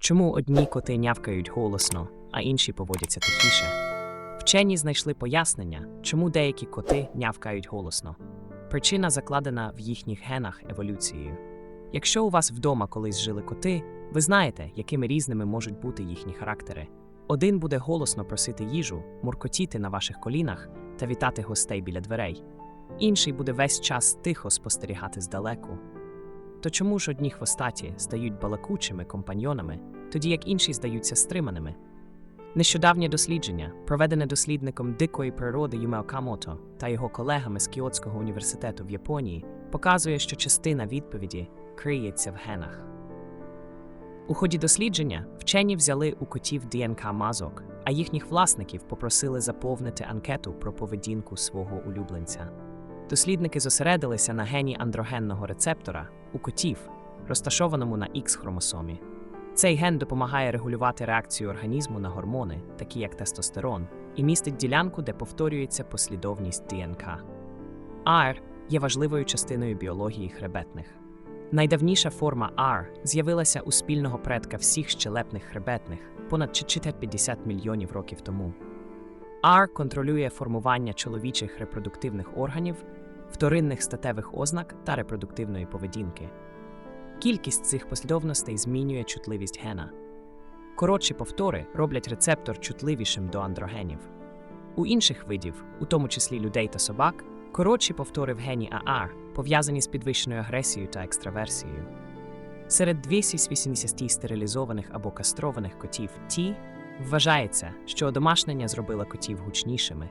Чому одні коти нявкають голосно, а інші поводяться тихіше? Вчені знайшли пояснення, чому деякі коти нявкають голосно. Причина закладена в їхніх генах еволюцією. Якщо у вас вдома колись жили коти, ви знаєте, якими різними можуть бути їхні характери. Один буде голосно просити їжу, муркотіти на ваших колінах та вітати гостей біля дверей. Інший буде весь час тихо спостерігати здалеку. То чому ж одні хвостаті стають балакучими компаньйонами, тоді як інші здаються стриманими? Нещодавнє дослідження, проведене дослідником дикої природи Юмео Камото та його колегами з Кіотського університету в Японії, показує, що частина відповіді криється в генах. У ході дослідження вчені взяли у котів ДНК мазок, а їхніх власників попросили заповнити анкету про поведінку свого улюбленця. Дослідники зосередилися на гені андрогенного рецептора у котів, розташованому на Х-хромосомі. Цей ген допомагає регулювати реакцію організму на гормони, такі як тестостерон, і містить ділянку, де повторюється послідовність ДНК. AR є важливою частиною біології хребетних. Найдавніша форма R з'явилася у спільного предка всіх щелепних хребетних понад 450 мільйонів років тому. R контролює формування чоловічих репродуктивних органів, вторинних статевих ознак та репродуктивної поведінки. Кількість цих послідовностей змінює чутливість гена. Коротші повтори роблять рецептор чутливішим до андрогенів. У інших видів, у тому числі людей та собак, коротші повтори в гені AR пов'язані з підвищеною агресією та екстраверсією. Серед 280 стерилізованих або кастрованих котів Т вважається, що одомашнення зробило котів гучнішими.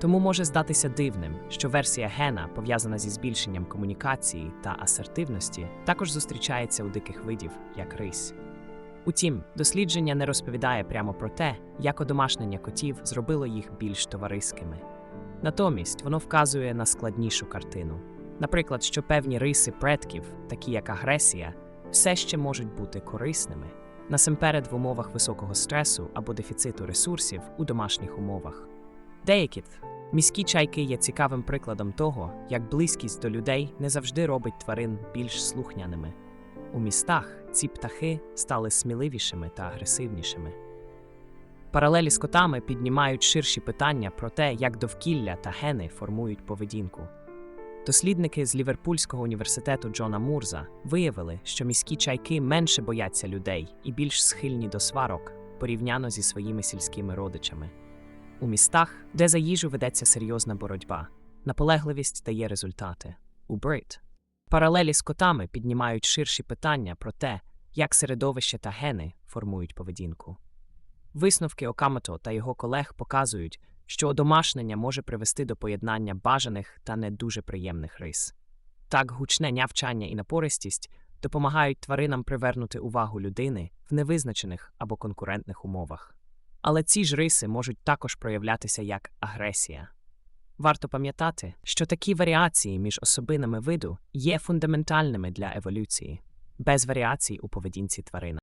Тому може здатися дивним, що версія гена, пов'язана зі збільшенням комунікації та асертивності, також зустрічається у диких видів, як рись. Утім, дослідження не розповідає прямо про те, як одомашнення котів зробило їх більш товариськими. Натомість воно вказує на складнішу картину. Наприклад, що певні риси предків, такі як агресія, все ще можуть бути корисними, насамперед в умовах високого стресу або дефіциту ресурсів у домашніх умовах. Деякі міські чайки є цікавим прикладом того, як близькість до людей не завжди робить тварин більш слухняними. У містах ці птахи стали сміливішими та агресивнішими. Паралелі з котами піднімають ширші питання про те, як довкілля та гени формують поведінку. Дослідники з Ліверпульського університету Джона Мурза виявили, що міські чайки менше бояться людей і більш схильні до сварок порівняно зі своїми сільськими родичами. У містах, де за їжу ведеться серйозна боротьба, наполегливість дає результати. У Брит паралелі з котами піднімають ширші питання про те, як середовище та гени формують поведінку. Висновки Окамото та його колег показують, що одомашнення може привести до поєднання бажаних та не дуже приємних рис. Так гучне нявчання і напористість допомагають тваринам привернути увагу людини в невизначених або конкурентних умовах. Але ці ж риси можуть також проявлятися як агресія. Варто пам'ятати, що такі варіації між особинами виду є фундаментальними для еволюції, без варіацій у поведінці тварини.